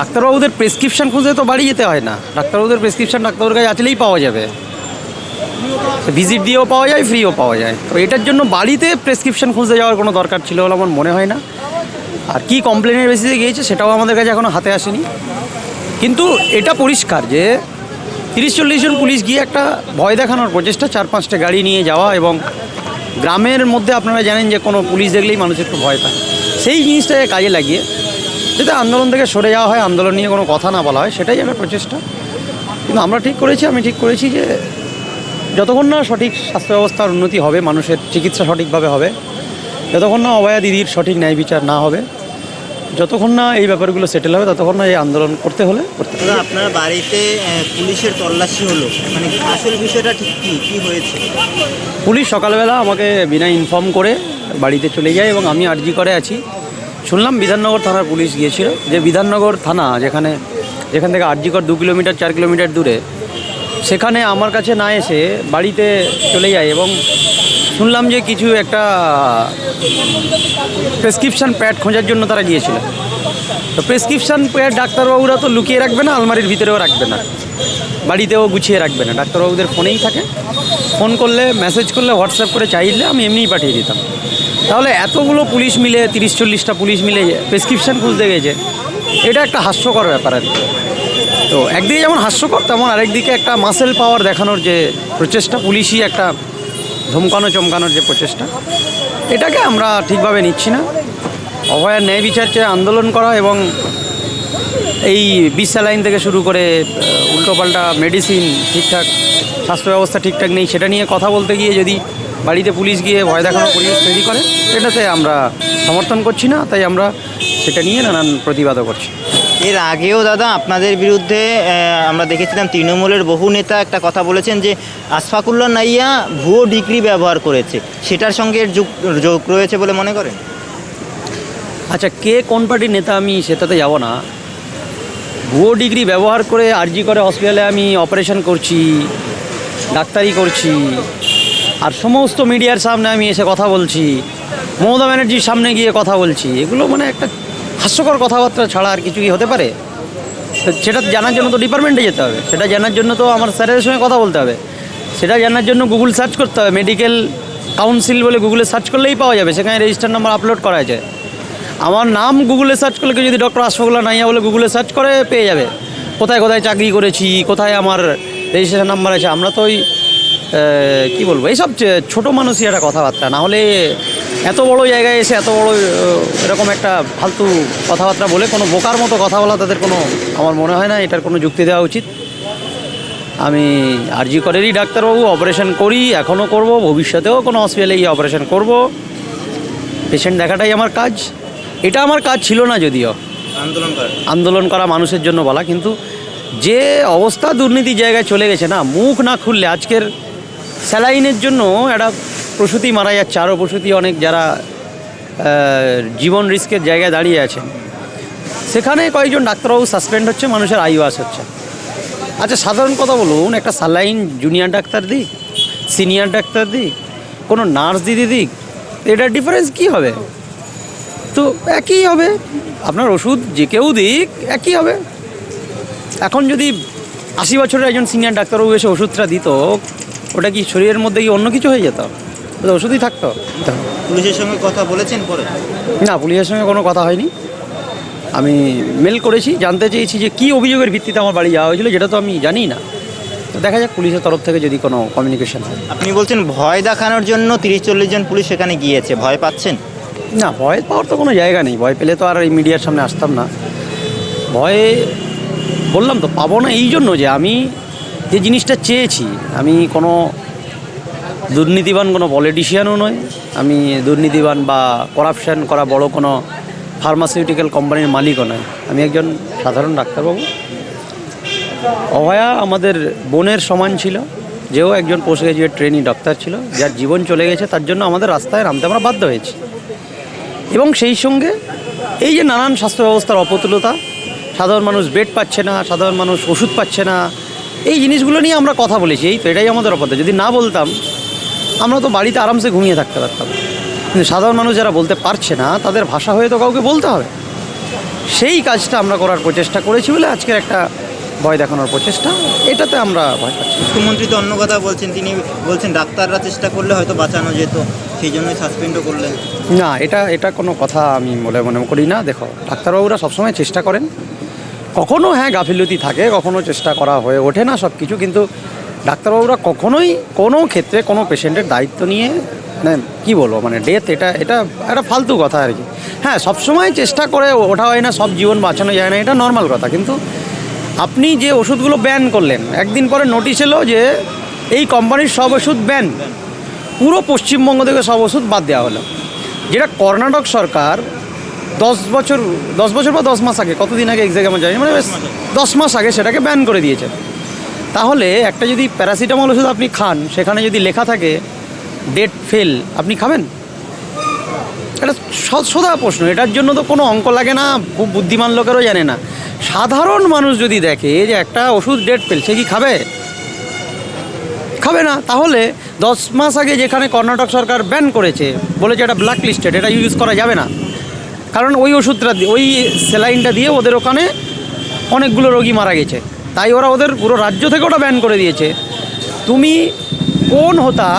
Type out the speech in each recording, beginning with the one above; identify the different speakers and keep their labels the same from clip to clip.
Speaker 1: ডাক্তারবাবুদের prescription খুঁজে তো বাড়ি যেতে হয় না। ডাক্তারবাবুদের প্রেসক্রিপশন ডাক্তারবাবুর কাছে আসলেই পাওয়া যাবে। ভিজিট দিয়েও পাওয়া যায় ফ্রিও পাওয়া যায়। তো এটার জন্য বাড়িতে প্রেসক্রিপশন খুঁজতে যাওয়ার কোনো দরকার ছিল বলে আমার মনে হয় না। আর কি কমপ্লেনের বেসিসে গিয়েছে সেটাও আমাদের কাছে এখনও হাতে আসেনি। কিন্তু এটা পরিষ্কার যে তিরিশ চল্লিশ জন পুলিশ গিয়ে একটা ভয় দেখানোর প্রচেষ্টা চার পাঁচটা গাড়ি নিয়ে যাওয়া এবং গ্রামের মধ্যে আপনারা জানেন যে কোনো পুলিশ দেখলেই মানুষ একটু ভয় পায়। সেই জিনিসটাকে কাজে লাগিয়ে যাতে আন্দোলন থেকে সরে যাওয়া হয় আন্দোলন নিয়ে কোনো কথা না বলা হয় সেটাই একটা প্রচেষ্টা। কিন্তু আমরা ঠিক করেছি আমি ঠিক করেছি যে যতক্ষণ না সঠিক স্বাস্থ্য ব্যবস্থার উন্নতি হবে মানুষের চিকিৎসা সঠিকভাবে হবে যতক্ষণ না অভয়া দিদির সঠিক ন্যায় বিচার না হবে যতক্ষণ না এই ব্যাপারগুলো সেটেল হবে ততক্ষণ না এই আন্দোলন করতে হলে করতে হবে।
Speaker 2: আপনার বাড়িতে পুলিশের তল্লাশি হলো। মানে আসল বিষয়টা ঠিক কী? কী হয়েছে?
Speaker 1: পুলিশ সকালবেলা আমাকে বিনা ইনফর্ম করে বাড়িতে চলে যায় এবং আমি আরজি করে আছি। শুনলাম বিধাননগর থানার পুলিশ গিয়েছিল। যে বিধাননগর থানা, যেখানে, যেখান থেকে আরজিকর দু কিলোমিটার, চার কিলোমিটার দূরে, সেখানে আমার কাছে না এসে বাড়িতে চলে যায় এবং শুনলাম যে কিছু একটা প্রেসক্রিপশন প্যাড খোঁজার জন্য তারা গিয়েছিল। তো প্রেসক্রিপশন প্যাড ডাক্তারবাবুরা তো লুকিয়ে রাখবে না, আলমারির ভিতরেও রাখবে না। বাড়িতেও গুছিয়ে রাখবে না। ডাক্তারবাবুদের ফোনেই থাকে। ফোন করলে মেসেজ করলে হোয়াটসঅ্যাপ করে চাইলে আমি এমনিই পাঠিয়ে দিতাম। তাহলে এতগুলো পুলিশ মিলে, তিরিশ, চল্লিশটা পুলিশ মিলে প্রেসক্রিপশন খুঁজতে গেছে। এটা একটা হাস্যকর ব্যাপার আর তো একদিকে যেমন হাস্যকর, তেমন আরেকদিকে একটা মাসেল পাওয়ার দেখানোর যে প্রচেষ্টা, পুলিশই একটা ধমকানো, চমকানোর যে প্রচেষ্টা, এটাকে আমরা ঠিকভাবে নিচ্ছি না। অভয়ার ন্যায় বিচার চেয়ে আন্দোলন করা এবং এই স্যালাইন থেকে শুরু করে উল্টোপাল্টা মেডিসিন ঠিকঠাক, স্বাস্থ্য ব্যবস্থা ঠিকঠাক নেই, সেটা নিয়ে কথা বলতে গিয়ে যদি বাড়িতে পুলিশ গিয়ে ভয় দেখানোর পরিবেশ তৈরি করে এটাতে আমরা সমর্থন করছি না তাই আমরা সেটা নিয়ে নানান প্রতিবাদও করছি।
Speaker 2: এর আগেও দাদা আপনাদের বিরুদ্ধে আমরা দেখেছিলাম তৃণমূলের বহু নেতা একটা কথা বলেছেন যে আশফাকুল্লাহ নাইয়া ভুয়ো ডিগ্রি ব্যবহার করেছে সেটার সঙ্গে এর যোগ যোগ রয়েছে বলে মনে করেন?
Speaker 1: আচ্ছা কে কোন পার্টির নেতা আমি সেটাতে যাব না। ভুয়ো ডিগ্রি ব্যবহার করে আরজি করে হসপিটালে আমি অপারেশন করছি ডাক্তারি করছি আর সমস্ত মিডিয়ার সামনে আমি এসে কথা বলছি, মমতা ব্যানার্জির সামনে গিয়ে কথা বলছি, এগুলো মানে একটা হাস্যকর কথাবার্তা ছাড়া আর কিছু কি হতে পারে। সেটা জানার জন্য তো ডিপার্টমেন্টে যেতে হবে, সেটা জানার জন্য তো আমার স্যারের সঙ্গে কথা বলতে হবে। সেটা জানার জন্য গুগল সার্চ করতে হবে মেডিকেল কাউন্সিল বলে গুগলে সার্চ করলেই পাওয়া যাবে, সেখানে রেজিস্টার নাম্বার আপলোড করা যায় আমার নাম গুগলে সার্চ করলে কেউ যদি ডক্টর আশফাকুল্লাহ নাইয়া বলে গুগলে সার্চ করে, পেয়ে যাবে। কোথায় কোথায় চাকরি করেছি, কোথায় আমার রেজিস্ট্রেশন নাম্বার আছে, আমরা তো ওই কি বলব? এইসব ছোটো মানুষই একটা কথাবার্তা। না হলে এত বড় জায়গায় এসে এত বড় এরকম একটা ফালতু কথাবার্তা বলে কোনো বোকার মতো কথা বলা তাদের কোনো আমার মনে হয় না এটার কোনো যুক্তি দেওয়া উচিত। আমি আরজি করেরই ডাক্তারবাবু অপারেশন করি এখনও করব ভবিষ্যতেও কোনো হসপিটালে গিয়ে অপারেশন করব। পেশেন্ট দেখাটাই আমার কাজ। এটা আমার কাজ ছিল না যদিও।
Speaker 2: আন্দোলন করেন
Speaker 1: আন্দোলন করা মানুষের জন্য বলা কিন্তু যে অবস্থা দুর্নীতি জায়গায় চলে গেছে না মুখ না খুললে আজকের স্যালাইনের জন্য একটা প্রসূতি মারা যাচ্ছে। আরও প্রসূতি অনেক যারা জীবন রিস্কের জায়গায় দাঁড়িয়ে আছেন। সেখানে কয়েকজন ডাক্তারবাবু সাসপেন্ড হচ্ছে, মানুষের আইওয়াস হচ্ছে। আচ্ছা সাধারণ কথা বলুন, একটা স্যালাইন জুনিয়র ডাক্তার দিক সিনিয়র ডাক্তার দিক, কোনো নার্স দিদি দিক, এটার ডিফারেন্স কী হবে? তো একই হবে। আপনার ওষুধ যে কেউ দিক, একই হবে। এখন যদি আশি বছরের একজন সিনিয়র ডাক্তারবাবু এসে ওষুধটা দিত ওটা কি শরীরের মধ্যে কি অন্য কিছু হয়ে যেত? ওষুধই থাকতো।
Speaker 2: পুলিশের সঙ্গে কথা বলেছেন পরে?
Speaker 1: না পুলিশের সঙ্গে কোনো কথা হয়নি। আমি মেল করেছি জানতে চেয়েছি যে কী অভিযোগের ভিত্তিতে আমার বাড়ি যাওয়া হয়েছিল যেটা তো আমি জানি না। তো দেখা যাক পুলিশের তরফ থেকে যদি কোনো কমিউনিকেশন হয়।
Speaker 2: আপনি বলছেন ভয় দেখানোর জন্য তিরিশ চল্লিশ জন পুলিশ সেখানে গিয়েছে ভয় পাচ্ছেন?
Speaker 1: না ভয় পাওয়ার তো কোনো জায়গা নেই। ভয় পেলে তো আর এই মিডিয়ার সামনে আসতাম না। ভয়ে বললাম তো পাবো না এই জন্য যে আমি যে জিনিসটা চেয়েছি, আমি কোনো দুর্নীতিবান কোনো পলিটিশিয়ানও নয় আমি দুর্নীতিবান বা করাপশান করা বড় কোনো ফার্মাসিউটিক্যাল কোম্পানির মালিকও নয় আমি একজন সাধারণ ডাক্তারবাবু। অভয়া আমাদের বোনের সমান ছিল, যেও একজন পোস্ট গ্রাজুয়েট ট্রেনি ডাক্তার ছিল, যার জীবন চলে গেছে, তার জন্য আমাদের রাস্তায় নামতে আমরা বাধ্য হয়েছি। এবং সেই সঙ্গে এই যে নানান স্বাস্থ্য ব্যবস্থার অপতুলতা, সাধারণ মানুষ বেড পাচ্ছে না, সাধারণ মানুষ ওষুধ পাচ্ছে না এই জিনিসগুলো নিয়ে আমরা কথা বলেছি এই তো এটাই আমাদের অপরাধ। যদি না বলতাম আমরা তো বাড়িতে আরামসে ঘুমিয়ে থাকতে পারতাম। কিন্তু সাধারণ মানুষ যারা বলতে পারছে না তাদের ভাষা হয়ে তো কাউকে বলতে হবে। সেই কাজটা আমরা করার প্রচেষ্টা করেছি বলে আজকের একটা ভয় দেখানোর প্রচেষ্টা এটাতে আমরা ভয় পাচ্ছি।
Speaker 2: মুখ্যমন্ত্রী তো অন্য কথা বলছেন তিনি বলছেন ডাক্তাররা চেষ্টা করলে হয়তো বাঁচানো যেত সেই জন্যই সাসপেন্ডও করলেন।
Speaker 1: না এটা এটা কোনো কথা আমি বলে মনে করি না। দেখো ডাক্তারবাবুরা সবসময় চেষ্টা করেন। কখনো হ্যাঁ গাফিলতি থাকে, কখনো চেষ্টা করা হয়ে ওঠে না সব কিছু কিন্তু ডাক্তারবাবুরা কখনোই কোনো ক্ষেত্রে কোনো পেশেন্টের দায়িত্ব নিয়ে মানে কী বলব মানে ডেথ এটা এটা একটা ফালতু কথা আর কি। হ্যাঁ সবসময় চেষ্টা করে ওঠা হয় না, সব জীবন বাঁচানো যায় না, এটা নর্মাল কথা, কিন্তু আপনি যে ওষুধগুলো ব্যান করলেন, একদিন পরে নোটিশ এলো যে এই কোম্পানির সব ওষুধ ব্যান পুরো পশ্চিমবঙ্গ থেকে সব ওষুধ বাদ দেওয়া হলো। যেটা কর্ণাটক সরকার দশ বছর দশ বছর বা দশ মাস আগে, কতদিন আগে এক্সাক্ট আমার জানি মানে দশ মাস আগে সেটাকে ব্যান করে দিয়েছে। তাহলে একটা যদি প্যারাসিটামল ওষুধ আপনি খান, সেখানে যদি লেখা থাকে ডেট ফেল আপনি খাবেন? এটা স- সোজা প্রশ্ন। এটার জন্য তো কোনো অঙ্ক লাগে না, খুব বুদ্ধিমান লোকেরও জানে না। সাধারণ মানুষ যদি দেখে যে একটা ওষুধ ডেট ফেল সে কি খাবে? খাবে না। তাহলে দশ মাস আগে যেখানে কর্ণাটক সরকার ব্যান করেছে, বলেছে এটা ব্ল্যাক লিস্টেড এটা ইউজ করা যাবে না। কারণ ওই ওষুধটা ওই স্যালাইনটা দিয়ে ওদের ওখানে অনেকগুলো রোগী মারা গেছে। তাই ওরা ওদের পুরো রাজ্য থেকে ওটা ব্যান করে দিয়েছে। তুমি কোন হতা,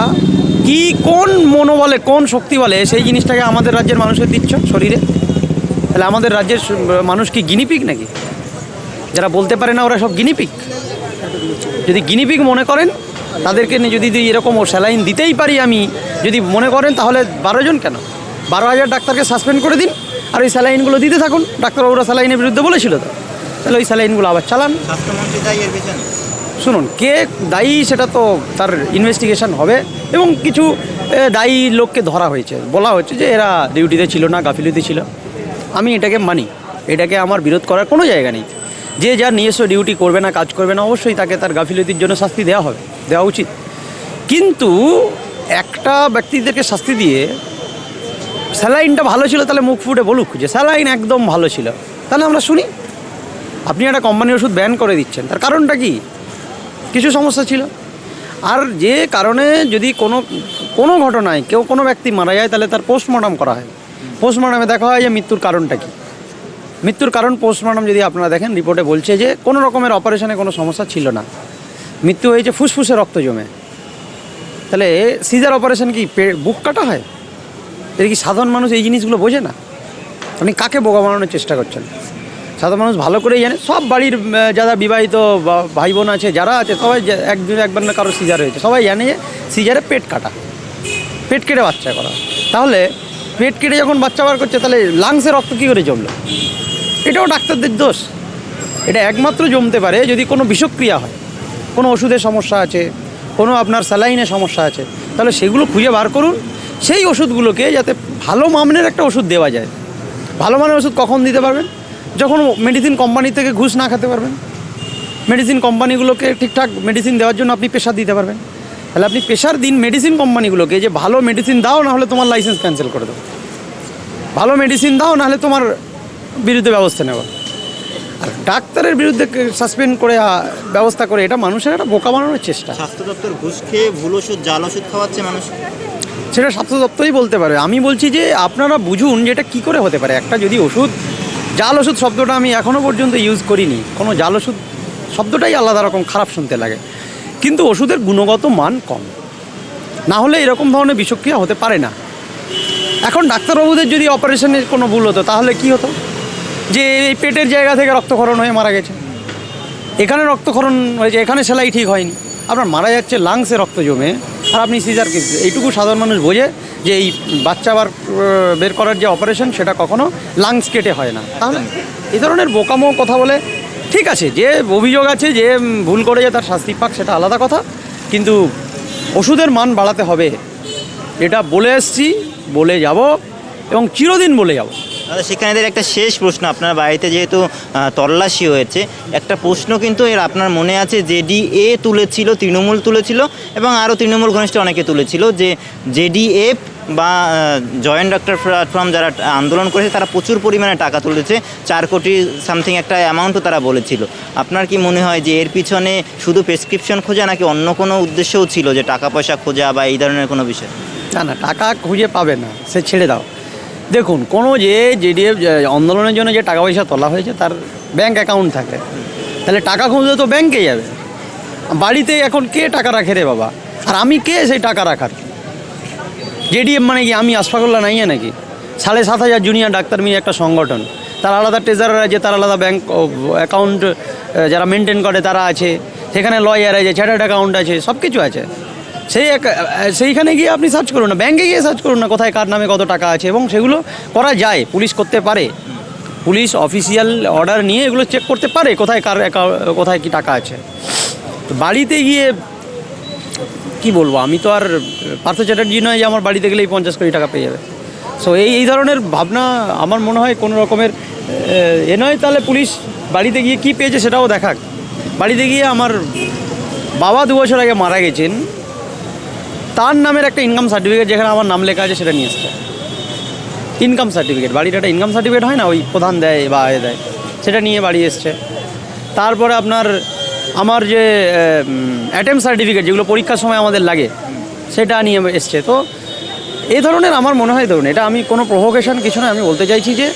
Speaker 1: কি কোন মনোবলে, কোন শক্তি বলে সেই জিনিসটাকে আমাদের রাজ্যের মানুষের দিচ্ছ শরীরে? তাহলে আমাদের রাজ্যের মানুষ কি গিনিপিক নাকি? যারা বলতে পারে না ওরা সব গিনিপিক। যদি গিনিপিক মনে করেন, তাদেরকে যদি এরকম ও স্যালাইন দিতেই পারি আমি, যদি মনে করেন তাহলে বারো জন কেন? বারো হাজার ডাক্তারকে সাসপেন্ড করে দিন আর ওই স্যালাইনগুলো দিতে থাকুন। ডাক্তারবাবুরা স্যালাইনের বিরুদ্ধে বলেছিল তো। তাহলে ওই স্যালাইনগুলো আবার চালান। শুনুন কে দায়ী সেটা তো তার ইনভেস্টিগেশন হবে এবং কিছু দায়ী লোককে ধরা হয়েছে। বলা হচ্ছে যে এরা ডিউটিতে ছিল না গাফিলতি ছিল। আমি এটাকে মানি। এটাকে আমার বিরোধ করার কোনো জায়গা নেই। যে যা নিজস্ব ডিউটি করবে না কাজ করবে না অবশ্যই তাকে তার গাফিলতির জন্য শাস্তি দেওয়া হবে দেওয়া উচিত। কিন্তু একটা ব্যক্তিদেরকে শাস্তি দিয়ে স্যালাইনটা ভালো ছিল, তাহলে মুখ ফুটে বলুক যে স্যালাইন একদম ভালো ছিল। তাহলে আমরা শুনি। আপনি একটা কোম্পানির ওষুধ ব্যান করে দিচ্ছেন। তার কারণটা কি? কিছু সমস্যা ছিল। আর যে কারণে যদি কোনো কোনো ঘটনায় কেউ কোনো ব্যক্তি মারা যায়, তাহলে তার পোস্টমর্টম করা হয়। পোস্টমর্টমে দেখা হয় যে মৃত্যুর কারণটা কি? মৃত্যুর কারণ পোস্টমর্টম যদি আপনারা দেখেন রিপোর্টে বলছে যে কোনো রকমের অপারেশনে কোনো সমস্যা ছিল না। মৃত্যু হয়েছে ফুসফুসে রক্ত জমে। তাহলে সিজার অপারেশন কি? বুক কাটা হয়? এটা কি সাধারণ মানুষ এই জিনিসগুলো বোঝে না? আপনি কাকে বোকা বানানোর চেষ্টা করছেন? সাধারণ মানুষ ভালো করেই জানে, সব বাড়ির যারা বিবাহিত ভাই বোন আছে, যারা আছে, সবাই একদিন একবার না কারও সিজার হয়েছে। সবাই জানে যে সিজারে পেট কাটা, পেট কেটে বাচ্চা করা। তাহলে পেট কেটে যখন বাচ্চা বার করছে, তাহলে লাংসে রক্ত কী করে জমলো? এটাও ডাক্তারদের দোষ। এটা একমাত্র জমতে পারে যদি কোনো বিষক্রিয়া হয়। কোনো ওষুধের সমস্যা আছে, কোনো আপনার স্যালাইনের সমস্যা আছে। তাহলে সেগুলো খুঁজে বার করুন। সেই ওষুধগুলোকে যাতে ভালো মামনের একটা ওষুধ দেওয়া যায়। ভালো মানের ওষুধ কখন দিতে পারবেন? যখন মেডিসিন কোম্পানি থেকে ঘুষ না খেতে পারবেন। মেডিসিন কোম্পানিগুলোকে ঠিকঠাক মেডিসিন দেওয়ার জন্য আপনি প্রেশার দিতে পারবেন। তাহলে আপনি প্রেশার দিন মেডিসিন কোম্পানিগুলোকে যে ভালো মেডিসিন দাও, না হলে তোমার লাইসেন্স ক্যান্সেল করে দেবো। ভালো মেডিসিন দাও, না হলে তোমার বিরুদ্ধে ব্যবস্থা নেব। আর ডাক্তারের বিরুদ্ধে সাসপেন্ড করে ব্যবস্থা করে, এটা মানুষের একটা বোকা বানানোর চেষ্টা।
Speaker 2: স্বাস্থ্য দপ্তর ঘুষ খেয়ে ভুল ওষুধ, জাল ওষুধ খাওয়াচ্ছে মানুষ।
Speaker 1: সেটা স্বাস্থ্য দপ্তরই বলতে পারে। আমি বলছি যে আপনারা বুঝুন যে এটা কী করে হতে পারে। একটা যদি ওষুধ, জাল ওষুধ শব্দটা আমি এখনও পর্যন্ত ইউজ করিনি। কোনো জাল ওষুধ শব্দটাই আলাদা রকম খারাপ শুনতে লাগে। কিন্তু ওষুধের গুণগত মান কম। না হলে এরকম ধরনের বিষক্রিয়া হতে পারে না। এখন ডাক্তারবাবুদের যদি অপারেশনের কোনো ভুল হতো, তাহলে কি হতো? যে এই পেটের জায়গা থেকে রক্তক্ষরণ হয়ে মারা গেছে। এখানে রক্তক্ষরণ হয়েছে, এখানে সেলাই ঠিক হয়নি। আপনার মারা যাচ্ছে লাংসে রক্ত জমে। আর আপনি সিজার এইটুকু সাধারণ মানুষ বোঝে যে এই বাচ্চা বার বের করার যে অপারেশন সেটা কখনো লাংস কেটে হয় না। তাহলে এই ধরনের বোকামো কথা বলে ঠিক আছে, যে অভিযোগ আছে যে ভুল করে যে তার শাস্তি পাক সেটা আলাদা কথা, কিন্তু ওষুধের মান বাড়াতে হবে। এটা বলে এসছি, বলে যাব এবং চিরদিন বলে যাব।
Speaker 2: এদের একটা শেষ প্রশ্ন। আপনার বাড়িতে যেহেতু তল্লাশি হয়েছে, একটা প্রশ্ন কিন্তু এর আপনার মনে আছে জেডিএ তুলেছিল, তৃণমূল তুলেছিল, এবং আরও তৃণমূল ঘনিষ্ঠ অনেকে তুলেছিল যে জেডিএফ বা জয়েন্ট ডক্টর প্ল্যাটফর্ম যারা আন্দোলন করেছে, তারা প্রচুর পরিমাণে টাকা তুলেছে। চার কোটি সামথিং একটা অ্যামাউন্টও তারা বলেছিল। আপনার কি মনে হয় যে এর পিছনে শুধু প্রেসক্রিপশন খোঁজা নাকি অন্য কোনো উদ্দেশ্যও ছিল যে টাকা পয়সা খোঁজা বা এই ধরনের কোনো বিষয়?
Speaker 1: না না, টাকা খুঁজে পাবে না, সে ছেড়ে দাও। দেখুন, কোনো যে জেডিএফ আন্দোলনের জন্য যে টাকা পয়সা তোলা হয়েছে, তার ব্যাংক অ্যাকাউন্ট থাকে। তাহলে টাকা খুঁজলে তো ব্যাংকে যাবে। বাড়িতে এখন কে টাকা রাখে রে বাবা? আর আমি কে সেই টাকা রাখার? জেডিএফ মানে কি, আমি আশফাকুল্লাহ নাইয়া নাকি? সাড়ে সাত হাজার জুনিয়র ডাক্তার মিলে একটা সংগঠন। তার আলাদা ট্রেজারার আছে, তার আলাদা ব্যাংক অ্যাকাউন্ট যারা মেনটেন করে তারা আছে। সেখানে লয়ার আছে চার্টার্ড অ্যাকাউন্ট আছে সব কিছু আছে। সেই এক- সেইখানে গিয়ে আপনি সার্চ করুন না ব্যাংকে গিয়ে সার্চ করুন না কোথায়, কার নামে কত টাকা আছে এবং সেগুলো করা যায়, পুলিশ করতে পারে। পুলিশ অফিসিয়াল অর্ডার নিয়ে এগুলো চেক করতে পারে কোথায় কার কোথায় কি টাকা আছে। তো বাড়িতে গিয়ে, কি বলব, আমি তো আর পার্থ চ্যাটার্জি নয় যে আমার বাড়িতে গেলেই পঞ্চাশ কোটি টাকা পেয়ে যাবে। সো এই এই ধরনের ভাবনা আমার মনে হয় কোনো রকমের এ নয়, তাহলে পুলিশ বাড়িতে গিয়ে কি পেয়েছে সেটাও দেখাক। বাড়িতে গিয়ে আমার বাবা দু বছর আগে মারা গেছেন। তার নামের একটা ইনকাম সার্টিফিকেট যেখানে আমার নাম লেখা আছে সেটা নিয়ে এসছে। ইনকাম সার্টিফিকেট বাড়ির একটা ইনকাম সার্টিফিকেট হয় না? ওই প্রধান দেয় বা এ দেয়। সেটা নিয়ে বাড়ি এসছে। তারপরে আপনার আমার যে অ্যাটেম্প সার্টিফিকেট যেগুলো পরীক্ষার সময় আমাদের লাগে, সেটা নিয়ে এসছে। তো এই ধরনের আমার মনে হয়, ধরুন, এটা আমি কোনো প্রভোকেশন কিছু না আমি বলতে চাইছি যে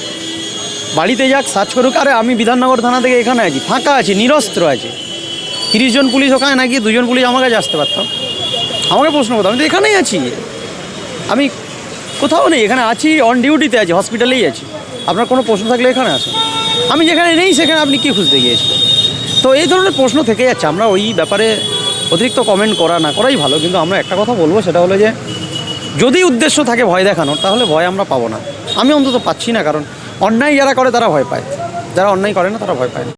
Speaker 1: বাড়িতে যাক সার্চ করুক। আরে আমি বিধাননগর থানা থেকে এখানে আছি, ফাঁকা আছি, নিরস্ত্র আছে। তিরিশ জন পুলিশ ওখানে নাকি দুজন পুলিশ আমার কাছে আসতে পারতাম আমাকে প্রশ্ন করতাম আমি তো এখানেই আছি। আমি কোথাও নেই, এখানে আছি অন ডিউটিতে আছি হসপিটালেই আছি। আপনার কোনো প্রশ্ন থাকলে এখানে আসুন। আমি যেখানে নেই, সেখানে আপনি কি খুঁজতে গিয়েছিলেন তো এই ধরনের প্রশ্ন থেকে যাচ্ছে, আমরা ওই ব্যাপারে অতিরিক্ত কমেন্ট করা না করাই ভালো, কিন্তু আমরা একটা কথা বলব, সেটা হলো যে, যদি উদ্দেশ্য থাকে ভয় দেখানোর, তাহলে ভয় আমরা পাবো না। আমি অন্তত পাচ্ছি না, কারণ অন্যায় যারা করে, তারা ভয় পায়। যারা অন্যায় করে না, তারা ভয় পায় না।